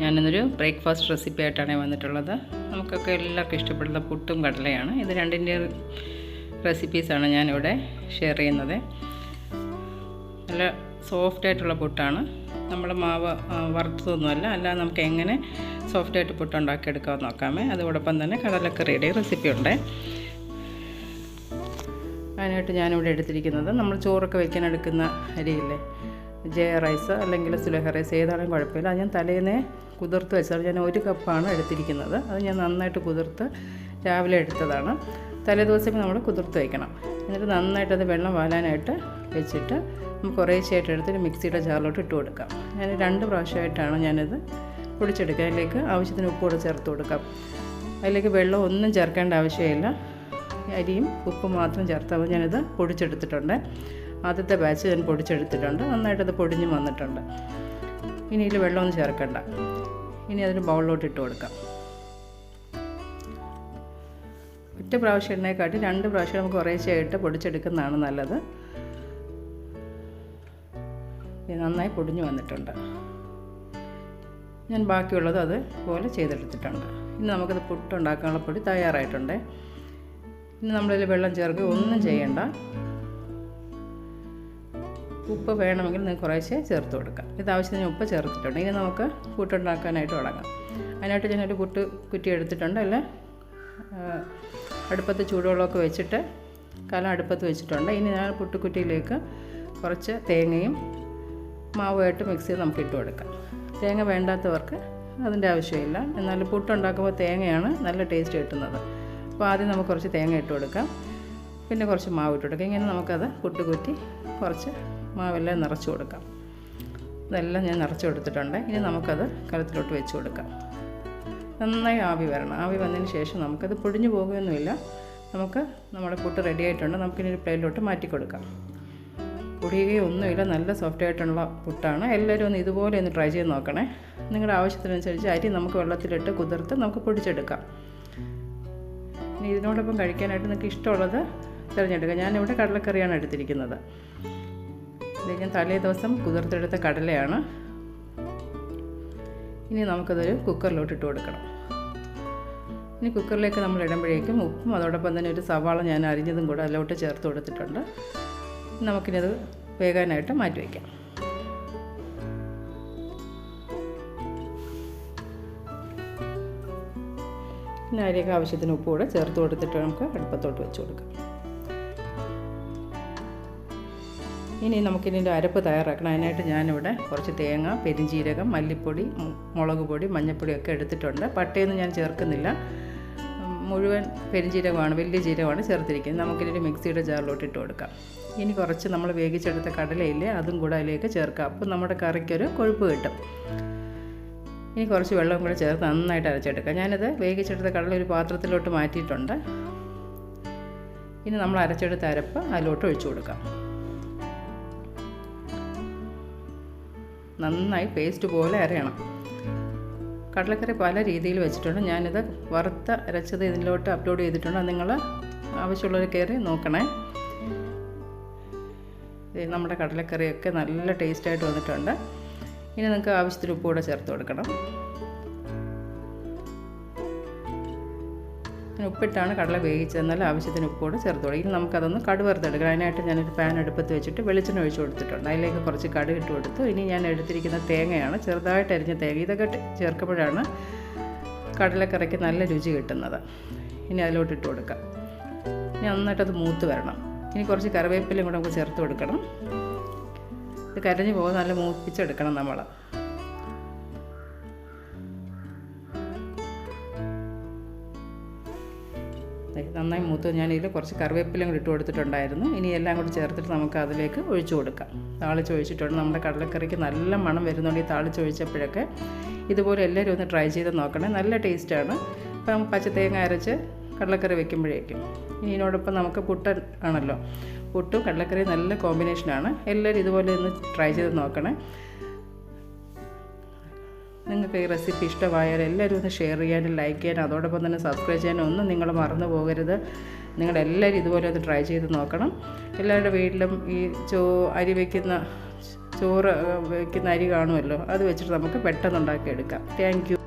ഞാനിന്നൊരു breakfast recipe ആയിട്ടാണ് വന്നിട്ടുള്ളത്. നമുക്കൊക്കെ എല്ലാവർക്കും ഇഷ്ടപ്പെടുന്ന പുട്ടും കടലയാണ്. ഇത് രണ്ടിന്റെ റെസിപ്പീസാണ് ഞാനിവിടെ ഷെയർ ചെയ്യുന്നത്. നല്ല സോഫ്റ്റ് ആയിട്ടുള്ള പുട്ടാണ്. നമ്മൾ മാവ് വറുത്തതൊന്നുമല്ല. അല്ലാതെ നമുക്ക് എങ്ങനെ സോഫ്റ്റ് ആയിട്ട് പുട്ട് ഉണ്ടാക്കിയെടുക്കാമെന്ന് നോക്കാമേ. അതോടൊപ്പം തന്നെ കടലക്കറിയുടെ റെസിപ്പി ഉണ്ട് അതിനായിട്ട് ഞാനിവിടെ എടുത്തിരിക്കുന്നത് നമ്മൾ ചോറൊക്കെ വെക്കാൻ എടുക്കുന്ന അരിയില്ലേ? ജയ റൈസ് അല്ലെങ്കിൽ സുലഹ റൈസ് ഏതാണെങ്കിലും കുഴപ്പമില്ല. അത് ഞാൻ തലേന്നേ കുതിർത്ത് വെച്ചാൽ ഞാൻ ഒരു കപ്പാണ് എടുത്തിരിക്കുന്നത്. അത് ഞാൻ നന്നായിട്ട് കുതിർത്ത് രാവിലെ എടുത്തതാണ്. തലേ ദിവസം നമ്മൾ കുതിർത്ത് വയ്ക്കണം എന്നിട്ട് നന്നായിട്ട് അത് വെള്ളം വാലാനായിട്ട് വെച്ചിട്ട് നമുക്ക് കുറേശ്ശായിട്ട് എടുത്തിട്ട് മിക്സിയുടെ ജാറിലോട്ട് ഇട്ട് കൊടുക്കാം. ഞാൻ രണ്ട് പ്രാവശ്യമായിട്ടാണ് ഞാനിത് പൊടിച്ചെടുക്കുക. അതിലേക്ക് ആവശ്യത്തിന് ഉപ്പ് കൂടെ ചേർത്ത് കൊടുക്കാം. അതിലേക്ക് വെള്ളം ഒന്നും ചേർക്കേണ്ട ആവശ്യമില്ല. അരിയും ഉപ്പും മാത്രം ചേർത്താൽ ഞാനിത് പൊടിച്ചെടുത്തിട്ടുണ്ട്. ആദ്യത്തെ ബാച്ച് ഞാൻ പൊടിച്ചെടുത്തിട്ടുണ്ട്. നന്നായിട്ടത് പൊടിഞ്ഞ് വന്നിട്ടുണ്ട്. ഇനി ഇതിൽ വെള്ളമൊന്നും ചേർക്കണ്ട. ഇനി അതിന് ബൗളിലോട്ട് ഇട്ട് കൊടുക്കാം. ഒറ്റ പ്രാവശ്യം എണ്ണയെക്കാട്ടി രണ്ട് പ്രാവശ്യം നമുക്ക് കുറേശ്ശെയായിട്ട് പൊടിച്ചെടുക്കുന്നതാണ് നല്ലത്. ഇത് നന്നായി പൊടിഞ്ഞു വന്നിട്ടുണ്ട്. ഞാൻ ബാക്കിയുള്ളത് അതുപോലെ ചെയ്തെടുത്തിട്ടുണ്ട്. ഇനി നമുക്കത് പുട്ടുണ്ടാക്കാനുള്ള പൊടി തയ്യാറായിട്ടുണ്ട്. ഇനി നമ്മളിതിൽ വെള്ളം ചേർക്കുക ഒന്നും ചെയ്യണ്ട. ഉപ്പ് വേണമെങ്കിൽ നിങ്ങൾക്ക് കുറേശ്ശെ ചേർത്ത് കൊടുക്കാം. ഇത് ആവശ്യത്തിന് ഉപ്പ് ചേർത്തിട്ടുണ്ട്. ഇനി നമുക്ക് കൂട്ടുണ്ടാക്കാനായിട്ട് തുടങ്ങാം. അതിനായിട്ട് ഞാനൊരു പുട്ട് കുറ്റി എടുത്തിട്ടുണ്ട്. അല്ല അടുപ്പത്ത് ചൂടുവെള്ളമൊക്കെ വെച്ചിട്ട് കലം അടുപ്പത്ത് വെച്ചിട്ടുണ്ട്. ഇനി ഞാൻ പുട്ടുക്കുറ്റിയിലേക്ക് കുറച്ച് തേങ്ങയും മാവുമായിട്ട് മിക്സ് ചെയ്ത് നമുക്ക് ഇട്ട് കൊടുക്കാം. തേങ്ങ വേണ്ടാത്തവർക്ക് അതിന്റെ ആവശ്യമില്ല. എന്നാൽ പുട്ടുണ്ടാക്കുമ്പോൾ തേങ്ങയാണ് നല്ല ടേസ്റ്റ് കിട്ടുന്നത്. അപ്പോൾ ആദ്യം നമുക്ക് കുറച്ച് തേങ്ങ ഇട്ട് കൊടുക്കാം. പിന്നെ കുറച്ച് മാവ് ഇട്ട് കൊടുക്കാം. ഇങ്ങനെ നമുക്കത് പുട്ടുകുറ്റി കുറച്ച് മാവെല്ലാം നിറച്ച് കൊടുക്കാം. ഇതെല്ലാം ഞാൻ നിറച്ച് കൊടുത്തിട്ടുണ്ട്. ഇനി നമുക്കത് കലത്തിലോട്ട് വെച്ച് കൊടുക്കാം. നന്നായി ആവി വരണം. ആവി വന്നതിന് ശേഷം നമുക്കത് പൊടിഞ്ഞു പോകുകയൊന്നുമില്ല. നമുക്ക് നമ്മുടെ കൂട്ട് റെഡി ആയിട്ടുണ്ട്. നമുക്കിനി ഒരു പ്ലേറ്റിലോട്ട് മാറ്റി കൊടുക്കാം. പൊടിയുകയോ ഒന്നുമില്ല. നല്ല സോഫ്റ്റ് ആയിട്ടുള്ള പുട്ടാണ്. എല്ലാവരും ഒന്ന് ഇതുപോലെ ഒന്ന് ട്രൈ ചെയ്ത് നോക്കണേ. നിങ്ങളുടെ ആവശ്യത്തിനനുസരിച്ച് അരി നമുക്ക് വെള്ളത്തിലിട്ട് കുതിർത്ത് നമുക്ക് പൊടിച്ചെടുക്കാം. ഇനി ഇതിനോടൊപ്പം കഴിക്കാനായിട്ട് നിങ്ങൾക്ക് ഇഷ്ടമുള്ളത് തിരഞ്ഞെടുക്കുക. ഞാനിവിടെ കടലക്കറിയാണ് എടുത്തിരിക്കുന്നത്. ഇത് ഞാൻ തലേ ദിവസം കുതിർത്തെടുത്ത കടലയാണ്. ഇനി നമുക്കതൊരു കുക്കറിലോട്ട് ഇട്ട് കൊടുക്കണം. ഇനി കുക്കറിലേക്ക് നമ്മൾ ഇടുമ്പോഴേക്കും ഉപ്പും അതോടൊപ്പം തന്നെ ഒരു സവാള ഞാൻ അരിഞ്ഞതും കൂടെ അതിലോട്ട് ചേർത്ത് കൊടുത്തിട്ടുണ്ട്. നമുക്കിനത് വേകാനായിട്ട് മാറ്റി വയ്ക്കാം. പിന്നെ അരിയൊക്കെ ആവശ്യത്തിന് ഉപ്പ് കൂടെ ചേർത്ത് കൊടുത്തിട്ട് നമുക്ക് അടുപ്പത്തോട്ട് വെച്ച് കൊടുക്കാം. ഇനി നമുക്കിതിന്റെ അരപ്പ് തയ്യാറാക്കണം. അതിനായിട്ട് ഞാനിവിടെ കുറച്ച് തേങ്ങ പെരിഞ്ചീരകം മല്ലിപ്പൊടി മുളക് പൊടി മഞ്ഞൾപ്പൊടി ഒക്കെ എടുത്തിട്ടുണ്ട്. പട്ടയൊന്നും ഞാൻ ചേർക്കുന്നില്ല. മുഴുവൻ പെരിഞ്ചീരകമാണ് വലിയ ജീരകമാണ് ചേർത്തിരിക്കുന്നത്. നമുക്കിതിന്റെ മിക്സിയുടെ ജാറിലോട്ട് ഇട്ട് കൊടുക്കാം. ഇനി കുറച്ച് നമ്മൾ വേവിച്ചെടുത്ത കടലയില്ലേ അതും കൂടെ അതിലേക്ക് ചേർക്കാം. അപ്പോൾ നമ്മുടെ കറിക്കൊരു കൊഴുപ്പ് കിട്ടും. ഇനി കുറച്ച് വെള്ളം കൂടെ ചേർത്ത് നന്നായിട്ട് അരച്ചെടുക്കാം. ഞാനിത് വേവിച്ചെടുത്ത കടല ഒരു പാത്രത്തിലോട്ട് മാറ്റിയിട്ടുണ്ട്. ഇനി നമ്മൾ അരച്ചെടുത്ത അരപ്പ് അതിലോട്ട് ഒഴിച്ചു കൊടുക്കാം. നന്നായി പേസ്റ്റ് പോലെ അരയണം. കടലക്കറി പല രീതിയിൽ വെച്ചിട്ടുണ്ട്. ഞാനിത് വറുത്ത അരച്ചത് ഇതിലോട്ട് അപ്ലോഡ് ചെയ്തിട്ടുണ്ട്. നിങ്ങൾ ആവശ്യമുള്ളവർ കയറി നോക്കണേ. നമ്മുടെ കടലക്കറിയൊക്കെ നല്ല ടേസ്റ്റായിട്ട് വന്നിട്ടുണ്ട്. ഇനി നിങ്ങൾക്ക് ആവശ്യത്തിന് ഉപ്പ് കൂടെ ചേർത്ത് കൊടുക്കണം. ഞാൻ ഉപ്പിട്ടാണ് കടല വേവിച്ചത്. എന്നാൽ ആവശ്യത്തിന് ഉപ്പ് കൂടെ ചേർത്ത് കൊടുക്കും ഇനി നമുക്കതൊന്ന് കടുക് വറുത്തെടുക്കണം അതിനായിട്ട് ഞാനൊരു പാൻ അടുപ്പത്ത് വെച്ചിട്ട് വെളിച്ചെണ്ണ ഒഴിച്ച് കൊടുത്തിട്ടുണ്ട്. അതിലേക്ക് കുറച്ച് കടുക് ഇട്ട് കൊടുത്തു. ഇനി ഞാൻ എടുത്തിരിക്കുന്ന തേങ്ങയാണ് ചെറുതായിട്ട് അരിഞ്ഞ തേങ്ങ. ഇതൊക്കെ ചേർക്കുമ്പോഴാണ് കടലക്കറിക്ക് നല്ല രുചി കിട്ടുന്നത്. ഇനി അതിലോട്ട് ഇട്ട് കൊടുക്കാം. ഇനി നന്നായിട്ടത് മൂത്ത് വരണം. ഇനി കുറച്ച് കറിവേപ്പിലയും കൂടെ നമുക്ക് ചേർത്ത് കൊടുക്കണം. ഇത് കരഞ്ഞു പോകാൻ നല്ല മൂപ്പിച്ചെടുക്കണം നമ്മൾ നന്നായി മൂത്ത് ഞാനിതിൽ കുറച്ച് കറിവേപ്പിലയും കൂടി ഇട്ട് കൊടുത്തിട്ടുണ്ടായിരുന്നു. ഇനി എല്ലാം കൂടി ചേർത്തിട്ട് നമുക്ക് അതിലേക്ക് ഒഴിച്ചു കൊടുക്കാം. താളിച്ച് ഒഴിച്ചിട്ടുണ്ട്. നമ്മുടെ കടലക്കറിക്ക് നല്ല മണം വരുന്നുണ്ട് ഈ താളിച്ച് ഒഴിച്ചപ്പോഴൊക്കെ. ഇതുപോലെ എല്ലാവരും ഒന്ന് ട്രൈ ചെയ്ത് നോക്കണേ. നല്ല ടേസ്റ്റാണ് ഇപ്പം പച്ചത്തേങ്ങ അരച്ച് കടലക്കറി വെക്കുമ്പോഴേക്കും. ഇതിനോടൊപ്പം നമുക്ക് പുട്ടൻ ആണല്ലോ. പുട്ടും കടലക്കറിയും നല്ല കോമ്പിനേഷനാണ് എല്ലാവരും ഇതുപോലെ ഒന്ന് ട്രൈ ചെയ്ത് നോക്കണേ. നിങ്ങൾക്ക് ഈ റെസിപ്പി ഇഷ്ടമായാൽ എല്ലാവരും ഒന്ന് ഷെയർ ചെയ്യാനും ലൈക്ക് ചെയ്യാനും അതോടൊപ്പം തന്നെ സബ്സ്ക്രൈബ് ചെയ്യാനും ഒന്നും നിങ്ങൾ മറന്നു പോകരുത്. നിങ്ങളെല്ലാവരും ഇതുപോലെ ഒന്ന് ട്രൈ ചെയ്ത് നോക്കണം. എല്ലാവരുടെ വീട്ടിലും ഈ ചോ അരി വയ്ക്കുന്ന ചോറ് വയ്ക്കുന്ന അരി കാണുമല്ലോ? അത് വെച്ചിട്ട് നമുക്ക് പെട്ടെന്ന് ഉണ്ടാക്കിയെടുക്കാം. താങ്ക്